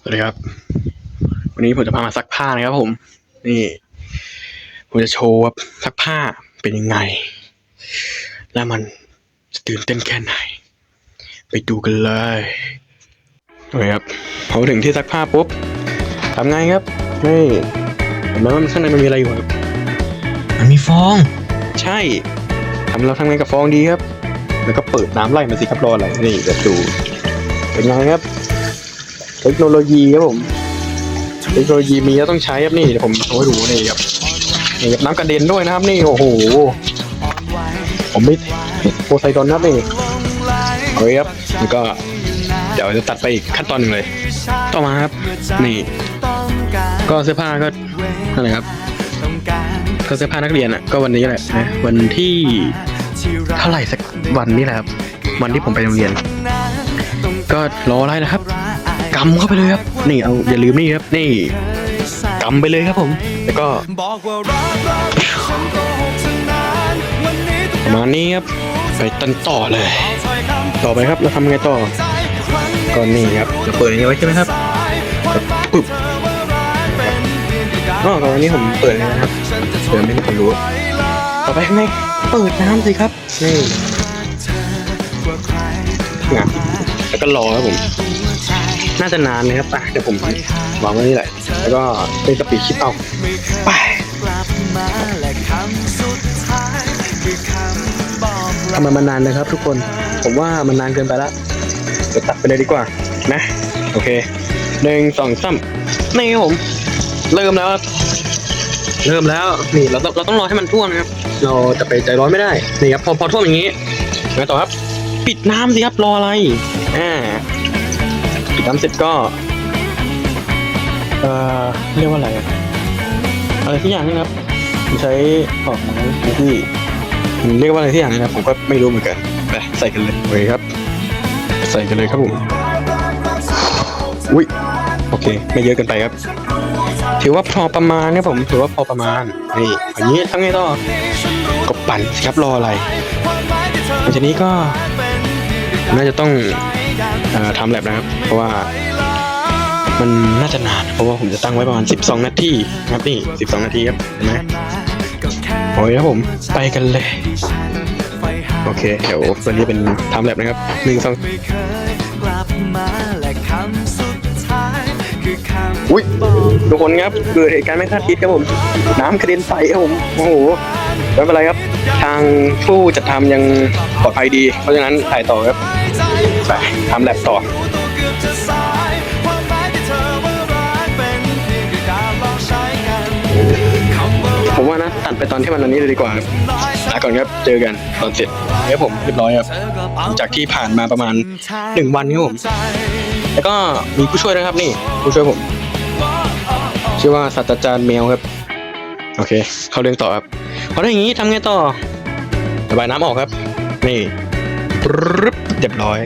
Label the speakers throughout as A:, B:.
A: สวัสดีครับ วันนี้ผมจะพามาซักผ้านะครับผม นี่ผมจะโชว์ว่าซักผ้าเป็นยังไง และมันจะตื่นเต้นแค่ไหน ไปดูกันเลยโอเคครับพอถึงที่ซักผ้าปุ๊บทำไงครับนี่เห็นไหมว่ามันข้างในมันมีอะไรอยู่ครับมันมีฟอง ใช่ทำเราทำไงกับฟองดีครับ แล้วก็เปิดน้ำไล่มาสิครับรออะไรนี่เดี๋ยวดูเป็นไงครับ เทคโนโลยีครับผม เทคโนโลยีมีแล้วต้องใช้ครับนี่เดี๋ยวผมโชว์ให้ดูนี่ครับนี่ครับน้ำกระเด็นด้วยนะครับนี่โอ้โห ผมไม่โพไซดอนนะครับนี่เอาไว้ครับแล้วก็เดี๋ยวจะตัดไปอีกขั้นตอนหนึ่งเลย ต่อมาครับ นี่ ก็เสื้อผ้าก็นั่นแหละครับก็เสื้อผ้านักเรียนอะก็วันนี้แหละนะวันที่เท่าไหร่สักวันนี้แหละครับวันที่ผมไปโรงเรียน ก็รออะไรนะครับ กำเข้าไปเลยครับ นี่เอาอย่าลืมนี่ครับ นี่กำไปเลยครับผม แล้วก็
B: บอกว่ารักรักฉันโกหกฉันนานวันนี้ต้อง
A: ประมาณนี้ครับ ไปตันต่อเลย
B: เอาถ้อยคำ
A: ต่อไปครับเราทำไงต่อ
B: ใจครั้งนี้
A: ก่อนนี่ครับเราเปิดอย่างนี้ไว้ใช่ไหมครับ
B: วันไม้
A: ปึ๊บ
B: เธอว่าร้ายเป็นเพียงแค่การ
A: นอกจากนี้ผมเปิดเลยนะครับ
B: ฉันจะท
A: เดี๋ยวนไม่มีคนรู้
B: ไหวแล้
A: ต่อไปทำไงเปิดน้ำสิครับ นี่
B: เธอว่าใคร
A: งานแล้วก็รอครับผม น่าจะนานนะครับอะเดี๋ยวผมวางไว้นี่แหละ แล้วก็เป็นสปีดคลิปเอา
B: ไม่เคย
A: ไป
B: กลับมาและคำสุดท้ายคือคำบอกลา
A: ทำมันมานานนะครับทุกคน ผมว่ามันนานเกินไปละเดี๋ยวตัดไปเลยดีกว่า นะ โอเคหนึ่งสองสามนี่ครับผม เริ่มแล้วเริ่มแล้วนี่เราต้องเราต้องรอให้มันท่วมนะครับ เราจะไปใจร้อนไม่ได้นี่ครับพอพอท่วมอย่างนี้ไงต่อครับปิดน้ำสิครับรออะไรอ่า ปิดน้ำเสร็จก็ เอ่อ เรียกว่าอะไรอะอะไรที่อย่างนี้นะครับผมใช้ออกมาที่เรียกว่าอะไรที่อย่างนะครับผมก็ไม่รู้เหมือนกันไปใส่กันเลยโอเคครับ ใส่กันเลยครับผมอุ้ยโอเค ไม่เยอะเกินไปครับ ถือว่าพอประมาณครับผมถือว่าพอประมาณนี่อันนี้ทำไงต่อก็ปั่นสิครับรออะไรหลังจากนี้ก็น่าจะต้องเอ่อ ทำแลบนะครับ เพราะว่ามันน่าจะนาน เพราะว่าผมจะตั้งไว้ประมาณ 12 นาทีครับนี่ 12 นาทีครับเห็นไหมโอเคครับผมไปกันเลย โอเค เดี๋ยววันนี้เป็นทำแลบนะครับหนึ่งสอง
B: อุ้
A: ยทุกคนครับเกิดเหตุการณ์ไม่คาดคิดครับผม น้ำกระเด็นใส่ครับผมโอ้โหไม่เป็นไรครับ ทางผู้จัดทำยังปลอดภัยดี เพราะฉะนั้นถ่ายต่อครับไปทำแลบต่อผมว่านะตัดไปตอนที่มันอันนี้เลยดีกว่าครับ
B: น้อยสั
A: ลาก่อนครับเจอกันตอนเสร็จครับผมเรียบร้อยครับจากที่ผ่านมาประมาณหนึ่งวันครับผม แล้วก็มีผู้ช่วยนะครับนี่ผู้ช่วยผม ชื่อว่าศาสตราจารย์แมวครับ โอเค เข้าเรื่องต่อครับพอได้อย่างนี้ทำไงต่อระบายน้ำออกครับ นี่ปรึ๊บเรียบร้อย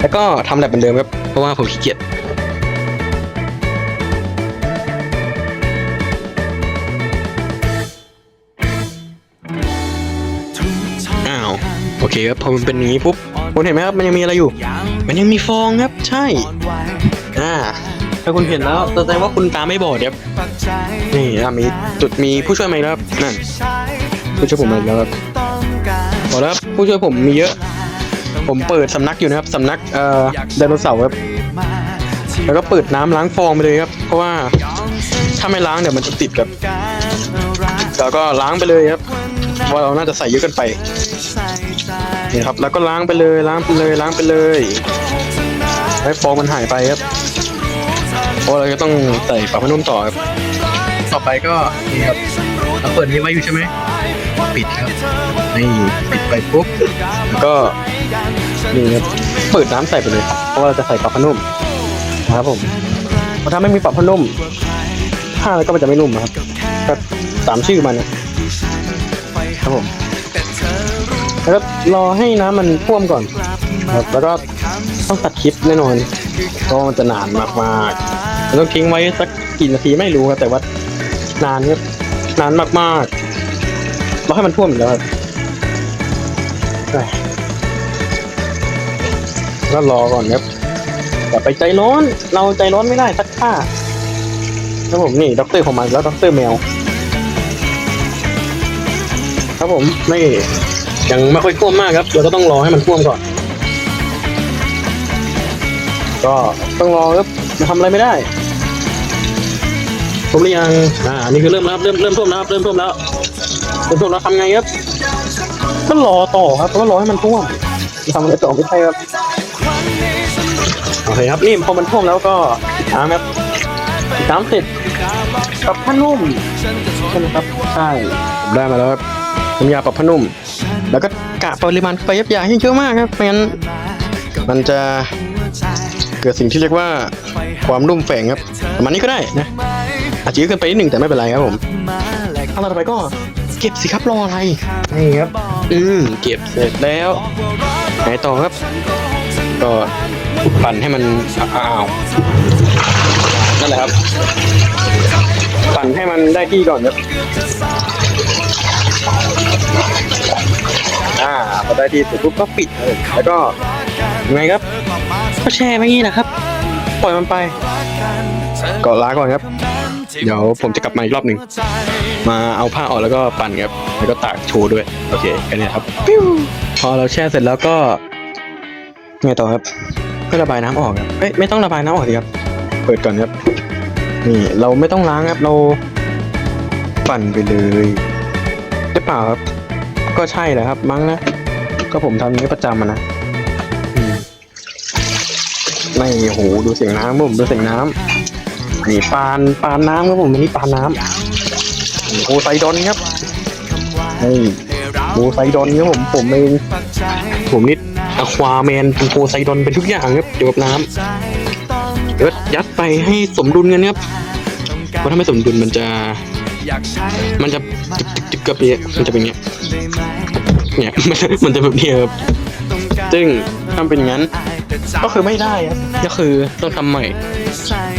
A: แล้วก็ทำแบบเหมือนเดิมครับ เพราะว่าผมขี้เกียจ
B: ทุกช่อง
A: อ้าวโอเคครับพอมันเป็นอย่างนี้ปุ๊บคุณเห็นไหมครับมันยังมีอะไรอยู่
B: ยัง
A: มันยังมีฟองครับ ใช่
B: อ่อนไหว
A: อ่า ถ้าคุณเห็นแล้วแสดงว่าคุณตาไม่บอดครับนี่อะมีจุดมีผู้ช่วยมาอีกแล้วครับนั่นผู้ช่วยผมมาอีกแล้วครับ
B: ต้อร
A: บอกแล้วครับผู้ช่วยผมมีเยอะ ผมเปิดสำนักอยู่นะครับสำนักเอ่อไดโนเสาร์ครับแล้วก็เปิดน้ำล้างฟองไปเลยครับ เพราะว่าถ้าไม่ล้างเดี๋ยวมันจะติดครับแล้วก็ล้างไปเลยครับเพราะเราน่าจะใส่เยอะเกินไปนี่ครับแล้วก็ล้างไปเลยล้างไปเลยล้างไปเลย ให้ฟองมันหายไปครับ ราะเราจะต้องใส่ปากพนุ่มต่อครับ ต่อไปก็นี่ครับเราเปิดนี้ไว้อยู่ใช่ไหมปิดครับนี่ปิดไปปุ๊บแล้วก็นี่ครับเปิดน้ำใส่ไปเลยเพราะว่าเราจะใส่ปากพนุ่มนะครับผมเพราะถ้าไม่มีปากพนุ่มผ้าก็มันจะไม่นุ่มครับก็ตามชื่อมันนะครับผมแล้วก็รอให้น้ำมันท่วมก่อนครับแล้วก็ต้องตัดคลิปแน่นอนเพราะมันจะนานมากๆ ต้องทิ้งไว้สักกี่นาทีไม่รู้ครับแต่ว่านานครับนานมากๆรอให้มันท่วมอีกแล้วครับก็รอก่อนครับอย่าไปใจร้อน เราใจร้อนไม่ได้สักท่าครับผมนี่ด็อกเตอร์ของมันแล้วด็อกเตอร์แมว ครับผมไม่ยังไม่ค่อยท่วมมากครับ เราก็ต้องรอให้มันท่วมก่อน ก็ต้องรอครับจะทำอะไรไม่ได้ท่วมหรือยังอ่าอันนี่คือเริ่มแล้วครับเริ่มเริ่มท่วมแล้วครับเริ่มท่วมแล้วเริ่มท่วมแล้วทำไงครับก็รอต่อครับก็รอให้มันท่วมจะทำอะไรต่อไม่ใช่ครับโอเคครับนี่พอมันท่วมแล้วก็น้ำครับน้ำเสร็จกับผ้านุ่มใช่ไหมครับใช่ผมได้มาแล้วครับน้ำยาปรับผ้านุ่ม แล้วก็กะปริมาณไปยับยาให้เยอะมากครับไม่งั้นมันจะ เกิดสิ่งที่เรียกว่าความนุ่มแฝงครับประมาณนี้ก็ได้นะอาจจะเยอะเกินไปนิดหนึ่งแต่ไม่เป็นไรครับผมขั้นตอนต่อไปก็เก็บสิครับรออะไรนี่ครับอืมเก็บเสร็จแล้วไหนต่อครับ ก็ปั่นให้มันอ้าวนั่นแหละครับ ปั่นให้มันได้ที่ก่อนครับอ่าพอได้ที่เสร็จปุ๊บก็ปิดเลยแล้วก็ยัง ไงครับ ก็แช่ไว้งี้นะครับ ปล่อยมันไป ก็ล้างก่อนครับ เดี๋ยวผมจะกลับมาอีกรอบหนึ่ง มาเอาผ้าออกแล้วก็ปั่นครับ แล้วก็ตากโชว์ด้วย โอเคแค่นี้ครับปิ้วพอเราแช่เสร็จแล้วก็ ไงต่อครับ ก็ระบายน้ำออกครับเอ้ยไม่ต้องระบายน้ำออกสิครับ เปิดก่อนครับ นี่เราไม่ต้องล้างครับเราปั่นไปเลยหรือเปล่าครับ ก็ใช่แหละครับมั้งนะ ก็ผมทำอย่างนี้ประจำอะนะอืม ไม่โหดูเสียงน้ำผมดูเสียงน้ำนี่ปานปานน้ำครับผมอันนี้ปานน้ำโอไซดอนครับนี่โอไซดอนครับผมผมเองผมนิดอะควาแมนเป็นโอไซดอนเป็นทุกอย่างครับเกี่ยวกับน้ำเดยัดไปให้สมดุลกันครับเพราะถ้าไม่สมดุลมันจะ มันจะจึกจึกจึกกับเนี้ยมันจะเป็นเงี้ยเนี่ยมันจะแบบเนี้ยครับซึ่งทำเป็นอย่างนั้น ก็คือไม่ได้ครับก็คือต้องทำใหม่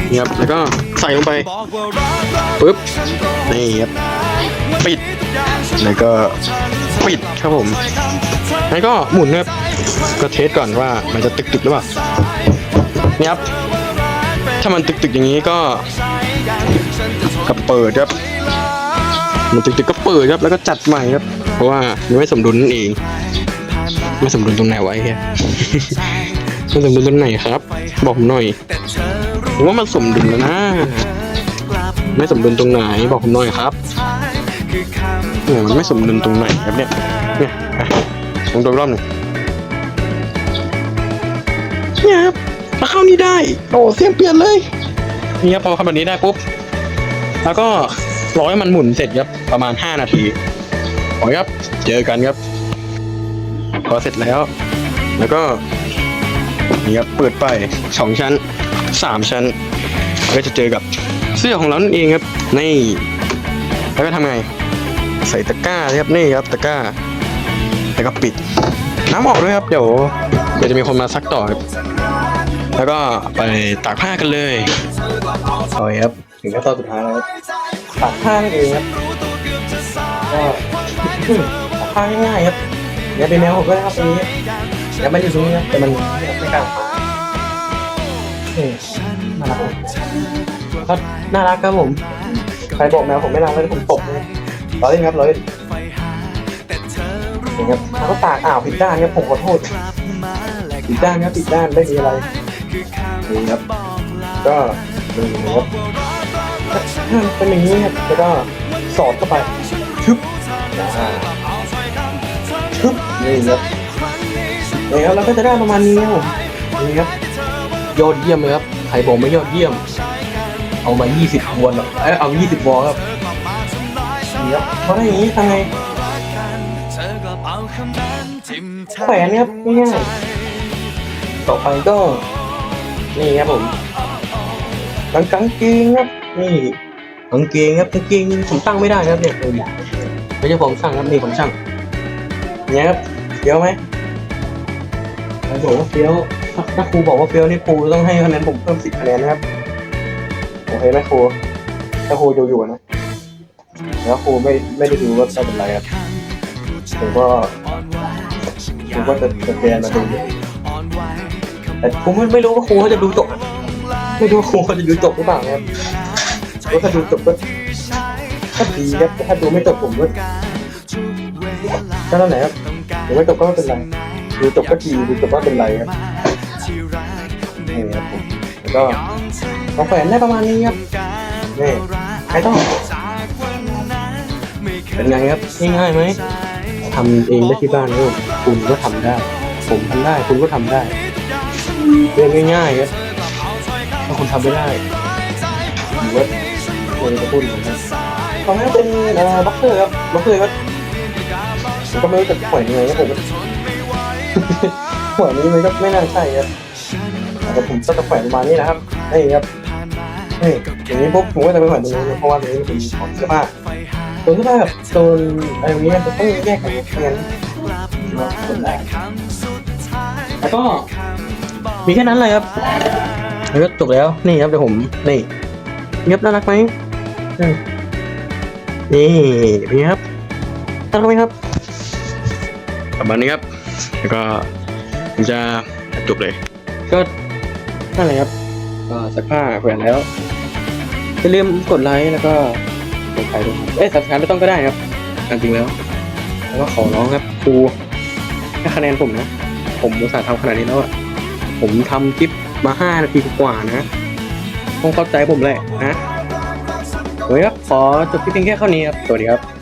A: เนี่ยครับแล้วก็ใส่ลงไปปุ๊บนี่ครับปิด แล้วก็ปิดครับผมแล้วก็หมุนครับก็เทสก่อนว่ามันจะตึกๆหรือเปล่าเนี่ยครับถ้ามันตึกๆอย่างนี้ก็ก็เปิดครับมันตึกๆก็เปิดครับแล้วก็จัดใหม่ครับ เพราะว่ามันไม่สมดุลนั่นเองไม่สมดุลตรงไหนไวะไอ้ เฮียไม่สมดุลตรงไหนครับ บอกผมหน่อยผมว่ามันสมดุลแล้วนะ ไม่สมดุลตรงไหน บอกผมหน่อยครับเนี่ยมันไม่สมดุลตรงไหนครับเนี่ย เนี่ยลองดูรอบหนึ่งเนี่ยครับมาเข้านี่ได้ โอ้เสียงเปลี่ยนเลยเนี่ครับพอเข้าแบบนี้ได้ปุ๊บ แล้วก็รอให้มันหมุนเสร็จครับประมาณ 5 นาทีขอครับ เจอกันครับ พอเสร็จแล้ว แล้วก็ นี่ครับเปิดไปสองชั้นสามชั้น ก็จะเจอกับเสื้อของเรานั่นเองครับนี่แล้วก็ทำไงใส่ตะกร้าครับนี่ครับตะกร้าแล้วก็ปิดน้ำออกด้วยครับเดี๋ยวเดี๋ยวจะมีคนมาซักต่อครับแล้วก็ไปตากผ้ากันเลยโอเคครับถึงขั้นตอนสุดท้ายแล้วครับตากผ้ากันเองครับก็ตากผ้าง่ายๆครับอย่าเป็นแนวผมด้วยนะครับตรงนี้ อย่ามันอยู่ตรงนี้ครับแต่มันไม่กล้าออกมานี่น่ารักไหมก็น่ารักครับผมใครบอกแมวผมไม่รักแล้วผมตบเลยร้อยครับร้อยเล่นนี่ครับแล้วก็ตากอ้าวผิดด้านครับผมขอโทษผิดด้านครับผิดด้านไม่มีอะไรนี่ครับ ก็นี่ครับเป็นอย่างนี้ครับแล้วก็สอดเข้าไปชึบชึบนี่ครับ นี่ครับเราก็จะได้ประมาณนี้ครับผมนี่ครับยอดเยี่ยมเลยครับใครบอกไม่ยอดเยี่ยม เอามา 20วนหรอกเอ้ยเอา 20วอลครับนี่ครับเพราะถ้าอย่างนี้ทำไงแขวนครับง่ายต่อไปก็ นี่ครับผมกางกางเกงครับนี่กางเกงครับกางเกงผมตั้งไม่ได้ครับเนี่ยไม่ใช่ผมสั่งครับนี่ผมสั่งเนี่ยครับเฟี้ยวไหม ถ้าบอกว่าเฟี้ยวถ้าถ้าครูบอกว่าเฟี้ยวนี่ครูต้องให้คะแนนผมเพิ่มสิบคะแนนนะครับ โอเคไหมครู ถ้าครูดูอยู่นะ แล้วครูไม่ไม่ได้ดูก็ไม่เป็นไรครับผมก็ผมก็จะจะแกนมาดู
C: แต่ผมไม่รู้ว่าครูเขาจะดูจบ ไม่รู้ว่าครูเขาจะดูจบหรือเปล่านะครับว่าถ้าดูจบก็ก็ดีครับถ้าดูไม่จบผมก็ก็นั่นแหละครับดูไม่จบก็ไม่เป็นไร ดูจบก็ดีดูจบก็เป็นไรครับนี่ครับผมแล้วก็เอาแขวนได้ประมาณนี้ครับนี่ใครต้องเป็นไงครับง่ายไหมทำเองได้ที่บ้านครับคุณก็ทำได้ ผมทำได้ คุณก็ทำได้เรื่องง่ายๆครับถ้าคุณทำไม่ได้ผมว่าควรจะพูดอย่างนั้นต่อมาเป็นเอ่อบล็อกเกอร์ครับบล็อกเกอร์ก็ผมก็ไม่รู้จะปล่อยยังไงครับผม หัวนี้มันก็ไม่น่าใช่ครับแต่ผมก็จะแขวนประมาณนี้นะครับนี่ครับนี่อย่างนี้ปุ๊บผมก็จะไปแขวนตรงนี้เพราะว่าตรงนี้มันเป็นของเสื้อผ้าโซนเสื้อผ้ากับโซนอะไรอย่างเงี้ยจะต้องแยกกันไม่งั้นคนแรกแล้วก็มีแค่นั้นเลยครับแล้วก็จบแล้วนี่ครับเดี๋ยวผมนี่เงียบน่ารักไหมอืมนี่เป็นไงครับน่ารักไหมครับ
A: ประมาณนี้ครับ แล้วก็ผมจะจบเลย
C: ก็นั่นแหละครับก็สักผ้าแขวนแล้วอย่าลืมกดไลค์แล้วก็กดไลค์ด้วยครับเอ้ยสับสไครไม่ต้องก็ได้ครับตามจริงแล้วแล้วก็ขอร้องครับครูให้คะแนนผมนะ ผมอุตส่าห์ทำขนาดนี้แล้วอะผมทำคลิปมาห้านาทีกว่านะต้องเข้าใจผมแหละนะโอ้ยครับขอจบคลิปเพียงแค่เท่านี้ครับ สวัสดีครับ